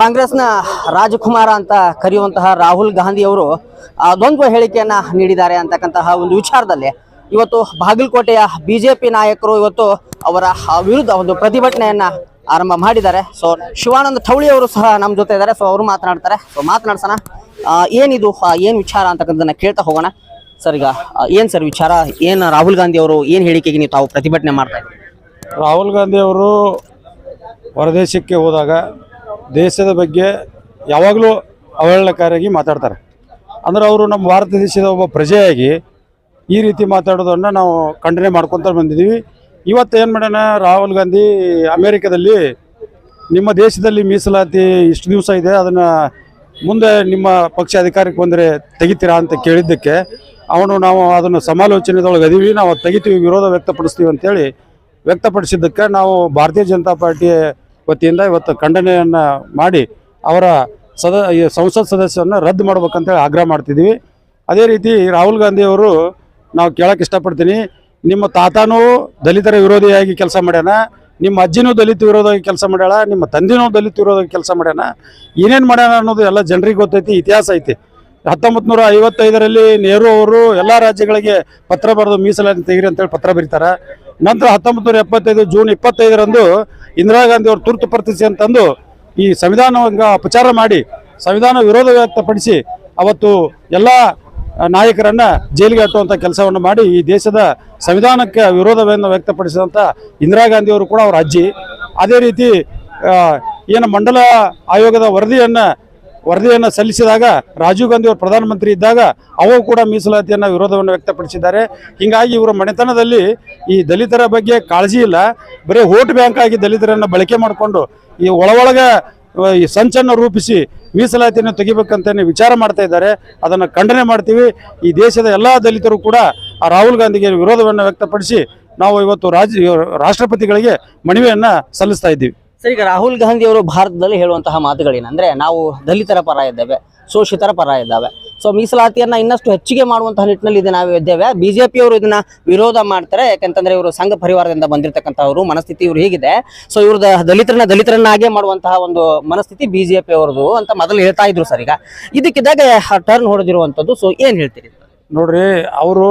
ಕಾಂಗ್ರೆಸ್ನ ರಾಜಕುಮಾರ ಅಂತ ಕರೆಯುವಂತಹ ರಾಹುಲ್ ಗಾಂಧಿ ಅವರು ದ್ವಂದ್ವ ಹೇಳಿಕೆಯನ್ನ ನೀಡಿದ್ದಾರೆ ಅಂತಕ್ಕಂತಹ ಒಂದು ವಿಚಾರದಲ್ಲಿ. ಇವತ್ತು ಬಾಗಲಕೋಟೆಯ ಬಿಜೆಪಿ ನಾಯಕರು ಇವತ್ತು ಅವರ ವಿರುದ್ಧ ಒಂದು ಪ್ರತಿಭಟನೆಯನ್ನ ಆರಂಭ ಮಾಡಿದ್ದಾರೆ. ಸೊ ಶಿವಾನಂದ ಥೌಳಿ ಅವರು ಸಹ ನಮ್ಮ ಜೊತೆ ಇದ್ದಾರೆ. ಸೊ ಅವರು ಮಾತನಾಡ್ತಾರೆ. ಸೊ ಮಾತನಾಡ್ಸೋಣ. ಏನಿದು ಏನ್ ವಿಚಾರ ಅಂತಕ್ಕಂಥದ್ದನ್ನ ಕೇಳ್ತಾ ಹೋಗೋಣ. ಸರ್, ಈಗ ಏನ್ ಸರ್ ವಿಚಾರ? ಏನ್ ರಾಹುಲ್ ಗಾಂಧಿ ಅವರು ಏನ್ ಹೇಳಿಕೆಗೆ ನೀವು ತಾವು ಪ್ರತಿಭಟನೆ ಮಾಡ್ತಾ ರಾಹುಲ್ ಗಾಂಧಿ ಅವರು ಹೊರದೇಶಕ್ಕೆ ಹೋದಾಗ ದೇಶದ ಬಗ್ಗೆ ಯಾವಾಗಲೂ ಅವಹೇಳನಕಾರಿಯಾಗಿ ಮಾತಾಡ್ತಾರೆ. ಅಂದ್ರೆ ಅವರು ನಮ್ಮ ಭಾರತ ದೇಶದ ಒಬ್ಬ ಪ್ರಜೆಯಾಗಿ ಈ ರೀತಿ ಮಾತಾಡೋದನ್ನು ನಾವು ಖಂಡನೆ ಮಾಡ್ಕೊತ ಬಂದಿದ್ದೀವಿ. ಇವತ್ತು ಏನು ಮಾಡೋಣ, ರಾಹುಲ್ ಗಾಂಧಿ ಅಮೇರಿಕದಲ್ಲಿ ನಿಮ್ಮ ದೇಶದಲ್ಲಿ ಮೀಸಲಾತಿ ಇಷ್ಟು ದಿವಸ ಇದೆ, ಅದನ್ನು ಮುಂದೆ ನಿಮ್ಮ ಪಕ್ಷ ಅಧಿಕಾರಕ್ಕೆ ಬಂದರೆ ತೆಗಿತೀರಾ ಅಂತ ಕೇಳಿದ್ದಕ್ಕೆ ಅವನು ನಾವು ಅದನ್ನು ಸಮಾಲೋಚನೆದೊಳಗೆ ಅದೀವಿ, ನಾವು ತೆಗಿತೀವಿ, ವಿರೋಧ ವ್ಯಕ್ತಪಡಿಸ್ತೀವಿ ಅಂತೇಳಿ ವ್ಯಕ್ತಪಡಿಸಿದ್ದಕ್ಕೆ ನಾವು ಭಾರತೀಯ ಜನತಾ ಪಾರ್ಟಿಯ ವತಿಯಿಂದ ಇವತ್ತು ಖಂಡನೆಯನ್ನು ಮಾಡಿ ಅವರ ಸದ ಸಂಸತ್ ಸದಸ್ಯರನ್ನ ರದ್ದು ಮಾಡ್ಬೇಕಂತೇಳಿ ಆಗ್ರಹ ಮಾಡ್ತಿದ್ದೀವಿ. ಅದೇ ರೀತಿ ರಾಹುಲ್ ಗಾಂಧಿ ಅವರು, ನಾವು ಕೇಳಕ್ಕೆ ಇಷ್ಟಪಡ್ತೀನಿ, ನಿಮ್ಮ ತಾತನೂ ದಲಿತರ ವಿರೋಧಿಯಾಗಿ ಕೆಲಸ ಮಾಡ್ಯಾನ, ನಿಮ್ಮ ಅಜ್ಜಿನೂ ದಲಿತ ವಿರೋಧವಾಗಿ ಕೆಲಸ ಮಾಡ್ಯಾಳ, ನಿಮ್ಮ ತಂದೆನೂ ದಲಿತ ವಿರೋಧವಾಗಿ ಕೆಲಸ ಮಾಡ್ಯಾನ, ಏನೇನು ಮಾಡ್ಯಾನ ಅನ್ನೋದು ಎಲ್ಲ ಜನರಿಗೆ ಗೊತ್ತೈತಿ, ಇತಿಹಾಸ ಐತಿ. ಹತ್ತೊಂಬತ್ತು ನೂರ ಐವತ್ತೈದರಲ್ಲಿ ನೆಹರು ಅವರು ಎಲ್ಲ ರಾಜ್ಯಗಳಿಗೆ ಪತ್ರ ಬರೆದು ಮೀಸಲಾತಿ ತೆಗಿರಿ ಅಂತೇಳಿ ಪತ್ರ ಬರೀತಾರೆ. ನಂತರ ಹತ್ತೊಂಬತ್ತು ನೂರ ಎಪ್ಪತ್ತೈದು ಜೂನ್ ಇಪ್ಪತ್ತೈದರಂದು ಇಂದಿರಾ ಗಾಂಧಿ ಅವರು ತುರ್ತು ಪರಿಸ್ಥಿತಿ ಅಂತಂದು ಈ ಸಂವಿಧಾನವನ್ನು ಅಪಚಾರ ಮಾಡಿ ಸಂವಿಧಾನ ವಿರೋಧ ವ್ಯಕ್ತಪಡಿಸಿ ಅವತ್ತು ಎಲ್ಲ ನಾಯಕರನ್ನ ಜೈಲಿಗೆ ಹಾಕುವಂಥ ಕೆಲಸವನ್ನು ಮಾಡಿ ಈ ದೇಶದ ಸಂವಿಧಾನಕ್ಕೆ ವಿರೋಧವನ್ನು ವ್ಯಕ್ತಪಡಿಸಿದಂಥ ಇಂದಿರಾ ಗಾಂಧಿಯವರು ಕೂಡ ಅವರ ಅಜ್ಜಿ. ಅದೇ ರೀತಿ ಏನು ಮಂಡಲ ಆಯೋಗದ ವರದಿಯನ್ನು ವರದಿಯನ್ನು ಸಲ್ಲಿಸಿದಾಗ ರಾಜೀವ್ ಗಾಂಧಿ ಅವರು ಪ್ರಧಾನಮಂತ್ರಿ ಇದ್ದಾಗ ಅವರು ಕೂಡ ಮೀಸಲಾತಿಯನ್ನು ವಿರೋಧವನ್ನು ವ್ಯಕ್ತಪಡಿಸಿದ್ದಾರೆ. ಹೀಗಾಗಿ ಇವರ ಮನೆತನದಲ್ಲಿ ಈ ದಲಿತರ ಬಗ್ಗೆ ಕಾಳಜಿ ಇಲ್ಲ. ಬರೀ ವೋಟ್ ಬ್ಯಾಂಕ್ ಆಗಿ ದಲಿತರನ್ನು ಬಳಕೆ ಮಾಡಿಕೊಂಡು ಈ ಒಳ ಒಳಗೆ ಈ ಸಂಚನ್ನು ರೂಪಿಸಿ ಮೀಸಲಾತಿಯನ್ನು ತೆಗಿಬೇಕಂತ ವಿಚಾರ ಮಾಡ್ತಾ ಇದ್ದಾರೆ. ಅದನ್ನು ಖಂಡನೆ ಮಾಡ್ತೀವಿ. ಈ ದೇಶದ ಎಲ್ಲ ದಲಿತರು ಕೂಡ ಆ ರಾಹುಲ್ ಗಾಂಧಿಗೆ ವಿರೋಧವನ್ನು ವ್ಯಕ್ತಪಡಿಸಿ ನಾವು ಇವತ್ತು ರಾಜ್ಯ ರಾಷ್ಟ್ರಪತಿಗಳಿಗೆ ಮನವಿಯನ್ನು ಸಲ್ಲಿಸ್ತಾ ಇದ್ದೀವಿ. ಸರ್, ಈಗ ರಾಹುಲ್ ಗಾಂಧಿ ಅವರು ಭಾರತದಲ್ಲಿ ಹೇಳುವಂತಹ ಮಾತುಗಳೇನಂದ್ರೆ, ನಾವು ದಲಿತರ ಪರ ಇದ್ದೇವೆ, ಶೋಷಿತರ ಪರ ಇದ್ದಾವೆ. ಸೊ ಮೀಸಲಾತಿಯನ್ನ ಇನ್ನಷ್ಟು ಹೆಚ್ಚಿಗೆ ಮಾಡುವಂತಹ ನಿಟ್ಟಿನಲ್ಲಿ ಇದು, ನಾವು ಇದ್ದೇವೆ. ಬಿಜೆಪಿ ಅವರು ಇದನ್ನ ವಿರೋಧ ಮಾಡ್ತಾರೆ, ಯಾಕಂತಂದ್ರೆ ಇವರು ಸಂಘ ಪರಿವಾರದಿಂದ ಬಂದಿರತಕ್ಕಂಥವ್ರು ಮನಸ್ಥಿತಿ ಇವರು ಹೇಗಿದೆ. ಸೊ ಇವ್ರದ ದಲಿತರನ್ನ ದಲಿತರನ್ನಾಗೆ ಮಾಡುವಂತಹ ಒಂದು ಮನಸ್ಥಿತಿ ಬಿಜೆಪಿ ಅವರದು ಅಂತ ಮೊದಲು ಹೇಳ್ತಾ ಇದ್ರು ಸರ್ ಈಗ. ಇದಕ್ಕಿದ್ದಾಗ ಟರ್ನ್ ಹೊಡೆದಿರುವಂತದ್ದು ಸೊ ಏನ್ ಹೇಳ್ತೀರಿ? ನೋಡ್ರಿ, ಅವರು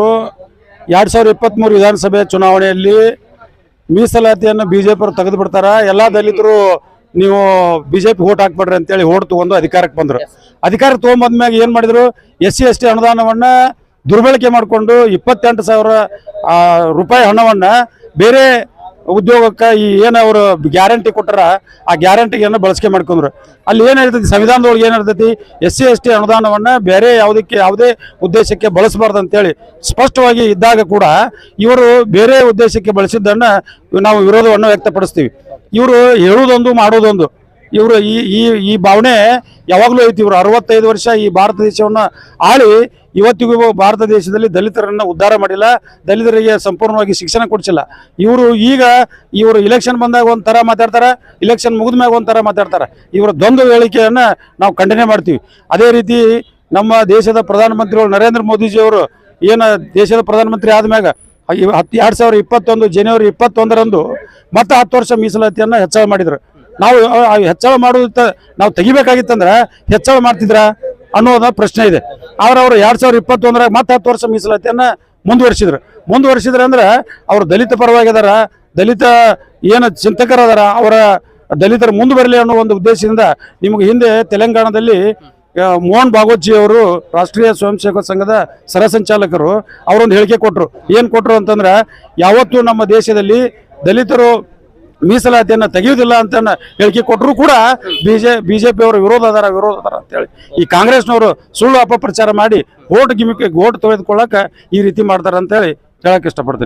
ಎರಡು ಸಾವಿರದ ಇಪ್ಪತ್ತ್ಮೂರು ವಿಧಾನಸಭೆ ಚುನಾವಣೆಯಲ್ಲಿ ಮೀಸಲಾತಿಯನ್ನು ಬಿ ಜೆ ಪಿಯವರು ತೆಗೆದು ಬಿಡ್ತಾರ ಎಲ್ಲ ದಲಿತರು ನೀವು ಬಿ ಜೆ ಪಿ ಓಟ್ ಹಾಕ್ಬೇಡ್ರಿ ಅಂತೇಳಿ ಓಟ್ ತಗೊಂಡು ಅಧಿಕಾರಕ್ಕೆ ಬಂದರು. ಅಧಿಕಾರ ತೊಗೊಂಬಂದ್ಮ್ಯಾಗ ಏನು ಮಾಡಿದ್ರು? ಎಸ್ ಸಿ ಎಸ್ ಟಿ ಅನುದಾನವನ್ನು ದುರ್ಬಳಕೆ ಮಾಡಿಕೊಂಡು ಇಪ್ಪತ್ತೆಂಟು ಸಾವಿರ ರೂಪಾಯಿ ಹಣವನ್ನು ಬೇರೆ ಉದ್ಯೋಗಕ್ಕೆ ಈ ಏನು ಅವರು ಗ್ಯಾರಂಟಿ ಕೊಟ್ಟರ, ಆ ಗ್ಯಾರಂಟಿಯನ್ನು ಬಳಸಿಕೆ ಮಾಡ್ಕೊಂಡ್ರು. ಅಲ್ಲಿ ಏನು ಇರ್ತೈತಿ ಸಂವಿಧಾನದೊಳಗೆ ಏನು ಇರ್ತೈತಿ ಎಸ್ ಸಿ ಎಸ್ ಟಿ ಅನುದಾನವನ್ನು ಬೇರೆ ಯಾವುದಕ್ಕೆ, ಯಾವುದೇ ಉದ್ದೇಶಕ್ಕೆ ಬಳಸಬಾರ್ದು ಅಂತೇಳಿ ಸ್ಪಷ್ಟವಾಗಿ ಇದ್ದಾಗ ಕೂಡ ಇವರು ಬೇರೆ ಉದ್ದೇಶಕ್ಕೆ ಬಳಸಿದ್ದನ್ನು ನಾವು ವಿರೋಧವನ್ನು ವ್ಯಕ್ತಪಡಿಸ್ತೀವಿ. ಇವರು ಹೇಳುವುದೊಂದು ಮಾಡೋದೊಂದು. ಇವರು ಈ ಈ ಈ ಭಾವನೆ ಯಾವಾಗಲೂ ಐತಿ ಇವರು ಅರವತ್ತೈದು ವರ್ಷ ಈ ಭಾರತ ದೇಶವನ್ನು ಆಳಿ ಇವತ್ತಿಗೂ ಭಾರತ ದೇಶದಲ್ಲಿ ದಲಿತರನ್ನು ಉದ್ಧಾರ ಮಾಡಿಲ್ಲ. ದಲಿತರಿಗೆ ಸಂಪೂರ್ಣವಾಗಿ ಶಿಕ್ಷಣ ಕೊಡಿಸಿಲ್ಲ. ಇವರು ಈಗ ಇವರು ಇಲೆಕ್ಷನ್ ಬಂದಾಗ ಒಂಥರ ಮಾತಾಡ್ತಾರೆ ಇಲೆಕ್ಷನ್ ಮುಗಿದ ಮ್ಯಾಗ ಒಂಥರ ಮಾತಾಡ್ತಾರೆ. ಇವರ ದ್ವಂದ್ವ ಹೇಳಿಕೆಯನ್ನು ನಾವು ಖಂಡನೆ ಮಾಡ್ತೀವಿ. ಅದೇ ರೀತಿ ನಮ್ಮ ದೇಶದ ಪ್ರಧಾನಮಂತ್ರಿಗಳು ನರೇಂದ್ರ ಮೋದಿಜಿಯವರು ಏನು ದೇಶದ ಪ್ರಧಾನಮಂತ್ರಿ ಆದ್ಮ್ಯಾಗ ಹತ್ತು, ಎರಡು ಸಾವಿರದ ಇಪ್ಪತ್ತೊಂದು, ಜನವರಿ ಇಪ್ಪತ್ತೊಂದರಂದು ಮತ್ತೆ ಹತ್ತು ವರ್ಷ ಮೀಸಲಾತಿಯನ್ನು ಹೆಚ್ಚಳ ಮಾಡಿದ್ರು. ನಾವು ಹೆಚ್ಚಳ ಮಾಡೋದು ನಾವು ತೆಗಿಬೇಕಾಗಿತ್ತಂದ್ರೆ ಹೆಚ್ಚಳ ಮಾಡ್ತಿದ್ರ ಅನ್ನೋದ ಪ್ರಶ್ನೆ ಇದೆ. ಅವ್ರವ್ರು ಎರಡು ಸಾವಿರದ ಇಪ್ಪತ್ತೊಂದರಾಗ ಮತ್ತೆ ಹತ್ತು ವರ್ಷ ಮೀಸಲಾತಿಯನ್ನು ಮುಂದುವರಿಸಿದ್ರು. ಮುಂದುವರಿಸಿದ್ರೆ ಅಂದ್ರೆ ಅವರು ದಲಿತ ಪರವಾಗಿ ಅದಾರ ದಲಿತ ಏನು ಚಿಂತಕರದಾರ ಅವರ ದಲಿತರು ಮುಂದೆ ಬರಲಿ ಅನ್ನೋ ಒಂದು ಉದ್ದೇಶದಿಂದ ನಿಮಗೆ ಹಿಂದೆ ತೆಲಂಗಾಣದಲ್ಲಿ ಮೋಹನ್ ಭಾಗವತ್ಜಿ ಅವರು ರಾಷ್ಟ್ರೀಯ ಸ್ವಯಂ ಸೇವಕ ಸಂಘದ ಸರಸಂಚಾಲಕರು, ಅವರೊಂದು ಹೇಳಿಕೆ ಕೊಟ್ಟರು ಏನು ಕೊಟ್ಟರು ಅಂತಂದ್ರೆ, ಯಾವತ್ತೂ ನಮ್ಮ ದೇಶದಲ್ಲಿ ದಲಿತರು ಮೀಸಲಾತಿಯನ್ನು ತೆಗೆಯುವುದಿಲ್ಲ ಅಂತ ಹೇಳಿಕೆ ಕೊಟ್ಟರು ಕೂಡ ಬಿಜೆ ಬಿಜೆಪಿ ಅವರು ವಿರೋಧ ಅದಾರ ವಿರೋಧ ಅದಾರ ಅಂತೇಳಿ. ಈ ಕಾಂಗ್ರೆಸ್ನವರು ಸುಳ್ಳು ಅಪಪ್ರಚಾರ ಮಾಡಿ ಓಟ್ ಗಿಮಿಕ್ ಓಟ್ ತೆಗೆದುಕೊಳ್ಳಕ್ಕೆ ಈ ರೀತಿ ಮಾಡ್ತಾರೆ ಅಂತೇಳಿ ಹೇಳಕ್ಕೆ ಇಷ್ಟಪಡ್ತೀನಿ.